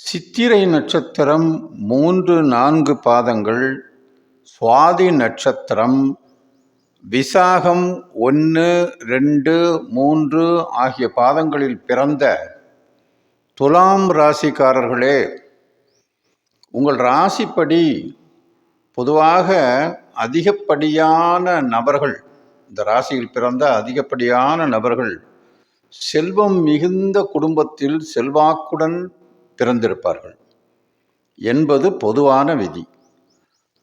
சித்திரை நட்சத்திரம் மூன்று நான்கு பாதங்கள் சுவாதி நட்சத்திரம் விசாகம் ஒன்று ரெண்டு மூன்று ஆகிய பாதங்களில் பிறந்த துலாம் ராசிக்காரர்களே உங்கள் ராசிப்படி பொதுவாக அதிகப்படியான நபர்கள் இந்த ராசியில் பிறந்த அதிகப்படியான நபர்கள் செல்வம் மிகுந்த குடும்பத்தில் செல்வாக்குடன் பிறந்திருப்பார்கள். என்பது பொதுவான விதி.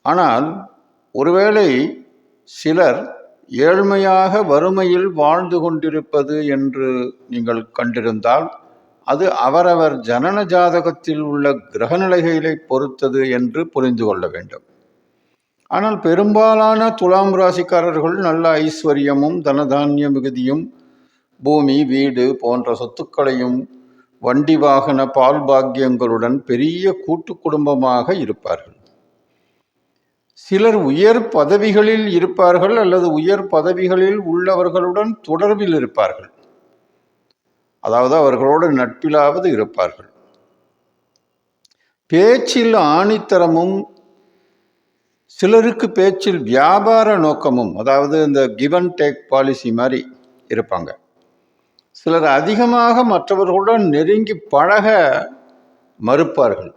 ஆனால் ஒருவேளை சிலர் ஏழ்மையாக வறுமையில் வாழ்ந்து கொண்டிருப்பது என்று நீங்கள் கண்டிருந்தால் அது அவரவர் ஜனன ஜாதகத்தில் உள்ள கிரகநிலைகளை பொறுத்தது என்று புரிந்து கொள்ள வேண்டும். ஆனால் பெரும்பாலான துலாம் ராசிக்காரர்கள் நல்ல ஐஸ்வர்யமும் தனதானிய மிகுதியும் பூமி வீடு போன்ற சொத்துக்களையும் வண்டி வாகன பால் பாக்கியங்களுடன் பெரிய கூட்டு குடும்பமாக இருப்பார்கள். சிலர் உயர் பதவிகளில் இருப்பார்கள் அல்லது உயர் பதவிகளில் உள்ளவர்களுடன் தொடர்பில் இருப்பார்கள். அதாவது அவர்களோடு நட்பிலாவது இருப்பார்கள். பேச்சில் ஆணித்தரமும் சிலருக்கு பேச்சில் வியாபார நோக்கமும் அதாவது இந்த கிவன் டேக் பாலிசி மாதிரி இருப்பாங்க. சிலர் அதிகமாக மற்றவர்களுடன் நெருங்கி பழக மறுப்பார்கள்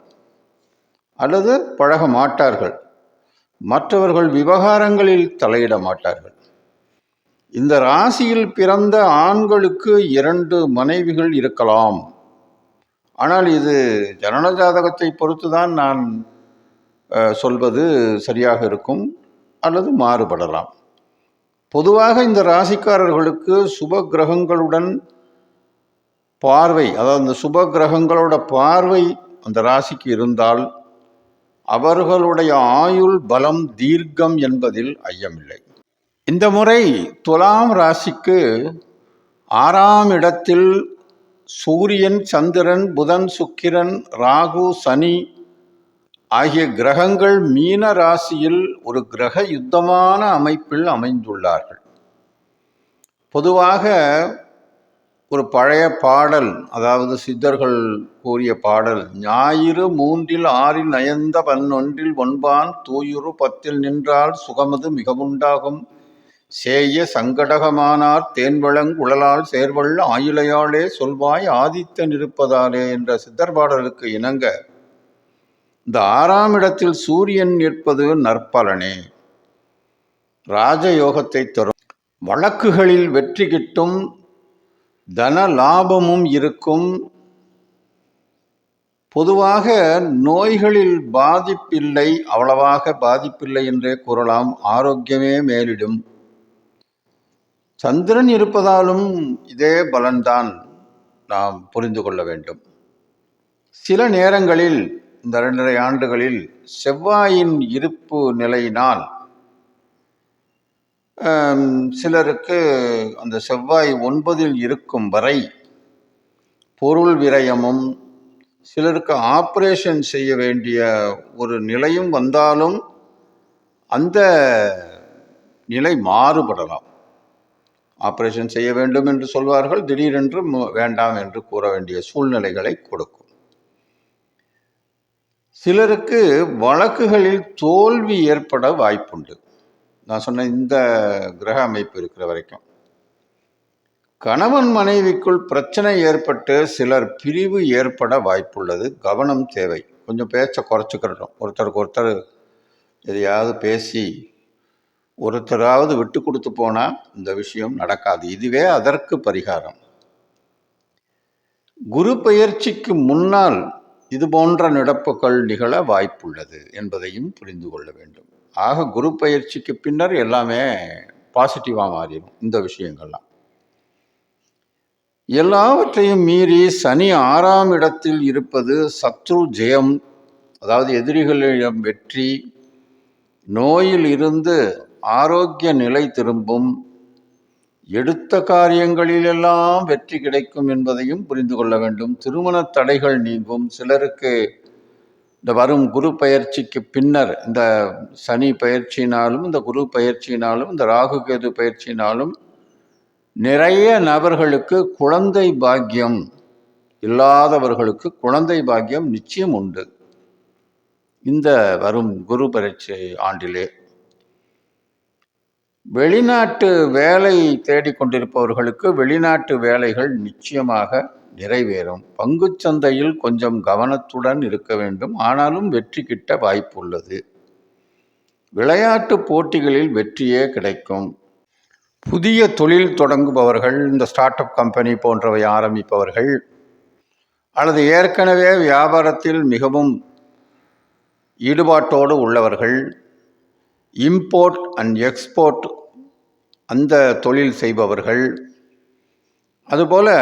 அல்லது பழக மாட்டார்கள். மற்றவர்கள் விவகாரங்களில் தலையிட மாட்டார்கள். இந்த ராசியில் பிறந்த ஆண்களுக்கு இரண்டு மனைவிகள் இருக்கலாம். ஆனால் இது ஜனன ஜாதகத்தை பொறுத்து தான் நான் சொல்வது சரியாக இருக்கும் அல்லது மாறுபடலாம். பொதுவாக இந்த ராசிக்காரர்களுக்கு சுப கிரகங்களுடன் பார்வை அதாவது இந்த சுப கிரகங்களோட பார்வை அந்த ராசிக்கு இருந்தால் அவர்களுடைய ஆயுள் பலம் தீர்க்கம் என்பதில் ஐயமில்லை. இந்த முறை துலாம் ராசிக்கு ஆறாம் இடத்தில் சூரியன் சந்திரன் புதன் சுக்கிரன் ராகு சனி ஆகிய கிரகங்கள் மீன ராசியில் ஒரு கிரக யுத்தமான அமைப்பில் அமைந்துள்ளார்கள். பொதுவாக ஒரு பழைய பாடல் அதாவது சித்தர்கள் கூறிய பாடல் ஞாயிறு மூன்றில் ஆறில் நயந்த பன்னொன்றில் ஒன்பான் தூயுறு பத்தில் நின்றால் சுகமது மிகவுண்டாகும். சேய சங்கடகமானார் தேன்வளங் உழலால் சேர்வள் ஆயிலையாளே சொல்வாய் ஆதித்தன் இருப்பதாலே என்ற சித்தர் பாடலுக்கு இணங்க இந்த ஆறாம் இடத்தில் சூரியன் நிற்பது நற்பலனே. ராஜயோகத்தை தரும். வழக்குகளில் வெற்றி கிட்டும் தன லாபமும் இருக்கும். பொதுவாக நோய்களில் பாதிப்பில்லை அவ்வளவாக பாதிப்பில்லை என்றே கூறலாம். ஆரோக்கியமே மேலிடும். சந்திரன் இருப்பதாலும் இதே பலன்தான் நாம் புரிந்து கொள்ள வேண்டும். சில நேரங்களில் இந்த இரண்டரை ஆண்டுகளில் செவ்வாயின் இருப்பு நிலையினால் சிலருக்கு அந்த செவ்வாய் ஒன்பதில் இருக்கும் வரை பொருள் விரயமும் சிலருக்கு ஆப்ரேஷன் செய்ய வேண்டிய ஒரு நிலையும் வந்தாலும் அந்த நிலை மாறுபடலாம். ஆப்ரேஷன் செய்ய வேண்டும் என்று சொல்வார்கள் திடீரென்று வேண்டாம் என்று கூற வேண்டிய சூழ்நிலைகளை கொடுக்கும். சிலருக்கு வழக்குகளில் தோல்வி ஏற்பட வாய்ப்புண்டு. நான் சொன்ன இந்த கிரக அமைப்பு இருக்கிற வரைக்கும். கணவன் மனைவிக்குள் பிரச்சனை ஏற்பட்டு சிலர் பிரிவு ஏற்பட வாய்ப்புள்ளது. கவனம் தேவை. கொஞ்சம் பேச்சை குறைச்சிக்கிறோம் ஒருத்தருக்கு ஒருத்தர் எதையாவது பேசி ஒருத்தராவது விட்டு கொடுத்து போனால் இந்த விஷயம் நடக்காது. இதுவே அதற்கு பரிகாரம். குரு பயிற்சிக்கு முன்னால் இது போன்ற நடப்புகள் நிகழ வாய்ப்புள்ளது என்பதையும் புரிந்து கொள்ள வேண்டும். ஆக குரு பயிற்சிக்கு பின்னர் எல்லாமே பாசிட்டிவாக மாறிடும் இந்த விஷயங்கள்லாம். எல்லாவற்றையும் மீறி சனி ஆறாம் இடத்தில் இருப்பது சத்ரு ஜெயம் அதாவது எதிரிகளிடம் வெற்றி நோயில் இருந்து ஆரோக்கிய நிலை திரும்பும் எடுத்த காரியங்களிலெல்லாம் வெற்றி கிடைக்கும் என்பதையும் புரிந்து கொள்ள வேண்டும். திருமண தடைகள் நீங்கும். சிலருக்கு இந்த வரும் குரு பயிற்சிக்கு பின்னர் இந்த சனி பயிற்சியினாலும் இந்த குரு பயிற்சியினாலும் இந்த ராகு கேது பயிற்சியினாலும் நிறைய நபர்களுக்கு குழந்தை பாக்கியம் இல்லாதவர்களுக்கு குழந்தை பாக்கியம் நிச்சயம் உண்டு. இந்த வரும் குரு பயிற்சி ஆண்டிலே வெளிநாட்டு வேலை தேடிக்கொண்டிருப்பவர்களுக்கு வெளிநாட்டு வேலைகள் நிச்சயமாக நிறைவேறும். பங்குச்சந்தையில் கொஞ்சம் கவனத்துடன் இருக்க வேண்டும். ஆனாலும் வெற்றி கிட்ட வாய்ப்பு உள்ளது விளையாட்டு போட்டிகளில் வெற்றியே கிடைக்கும். புதிய தொழில் தொடங்குபவர்கள் இந்த ஸ்டார்ட் அப் கம்பெனி போன்றவை ஆரம்பிப்பவர்கள் அல்லது ஏற்கனவே வியாபாரத்தில் மிகவும் ஈடுபாட்டோடு உள்ளவர்கள் இம்போர்ட் அண்ட் எக்ஸ்போர்ட் அந்த தொழில் செய்பவர்கள். அதுபோல்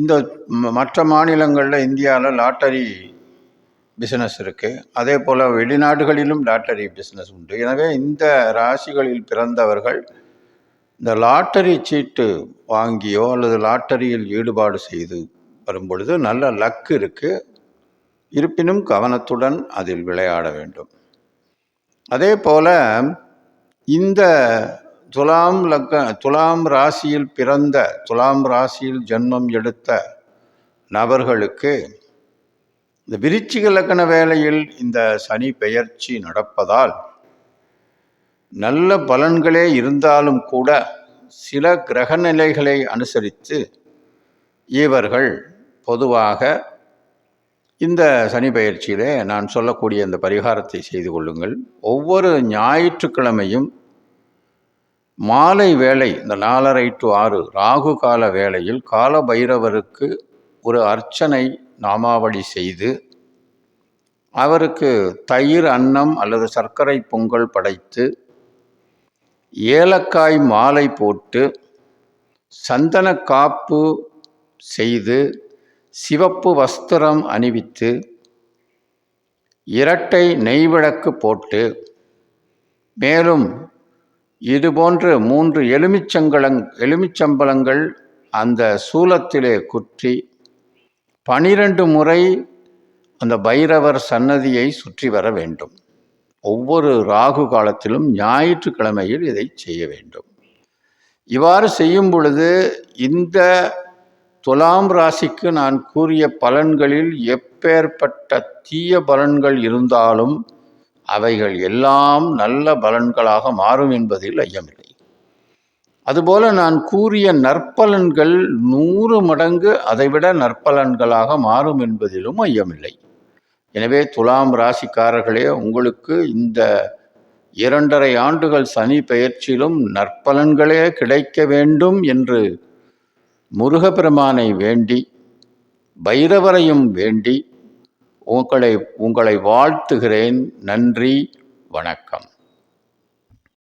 இந்த மற்ற மாநிலங்களில் இந்தியாவில் லாட்டரி பிஸ்னஸ் இருக்குது அதே போல் வெளிநாடுகளிலும் லாட்டரி பிஸ்னஸ் உண்டு. எனவே இந்த ராசிகளில் பிறந்தவர்கள் இந்த லாட்டரி சீட்டு வாங்கியோ அல்லது லாட்டரியில் ஈடுபாடு செய்து வரும் பொழுது நல்ல லக் இருக்குது இருப்பினும் கவனத்துடன் அதில் விளையாட வேண்டும். அதே போல் இந்த துலாம் லக்க துலாம் ராசியில் பிறந்த துலாம் ராசியில் ஜென்மம் எடுத்த நபர்களுக்கு இந்த விருச்சிக லக்கண வேளையில் இந்த சனி பெயர்ச்சி நடப்பதால் நல்ல பலன்களே இருந்தாலும் கூட சில கிரக நிலைகளை அனுசரித்து இவர்கள் பொதுவாக இந்த சனி பயிற்சியிலே நான் சொல்லக்கூடிய இந்த பரிகாரத்தை செய்து கொள்ளுங்கள். ஒவ்வொரு ஞாயிற்றுக்கிழமையும் மாலை வேளை இந்த நாலரை டு ஆறு ராகு கால வேளையில் கால பைரவருக்கு ஒரு அர்ச்சனை நாமாவளி செய்து அவருக்கு தயிர் அன்னம் அல்லது சர்க்கரை பொங்கல் படைத்து ஏலக்காய் மாலை போட்டு சந்தன காப்பு செய்து சிவப்பு வஸ்திரம் அணிவித்து இரட்டை நெய்விளக்கு போட்டு மேலும் இதுபோன்று மூன்று எலுமிச்சங்களங் எலுமிச்சம்பளங்கள் அந்த சூலத்திலே குற்றி பனிரெண்டு முறை அந்த பைரவர் சன்னதியை சுற்றி வர வேண்டும். ஒவ்வொரு ராகு காலத்திலும் ஞாயிற்றுக்கிழமையில் இதை செய்ய வேண்டும். இவ்வாறு செய்யும் பொழுது இந்த துலாம் ராசிக்கு நான் கூறிய பலன்களில் எப்பேற்பட்ட தீய பலன்கள் இருந்தாலும் அவைகள் எல்லாம் நல்ல பலன்களாக மாறும் என்பதில் ஐயமில்லை. அதுபோல நான் கூறிய நற்பலன்கள் நூறு மடங்கு அதைவிட நற்பலன்களாக மாறும் என்பதிலும் ஐயமில்லை. எனவே துலாம் ராசிக்காரர்களே உங்களுக்கு இந்த இரண்டரை ஆண்டுகள் சனி பெயர்ச்சியிலும் நற்பலன்களே கிடைக்க வேண்டும் என்று முருகப்பெருமானை வேண்டி பைரவரையும் வேண்டி உங்களை உங்களை வாழ்த்துகிறேன். நன்றி வணக்கம்.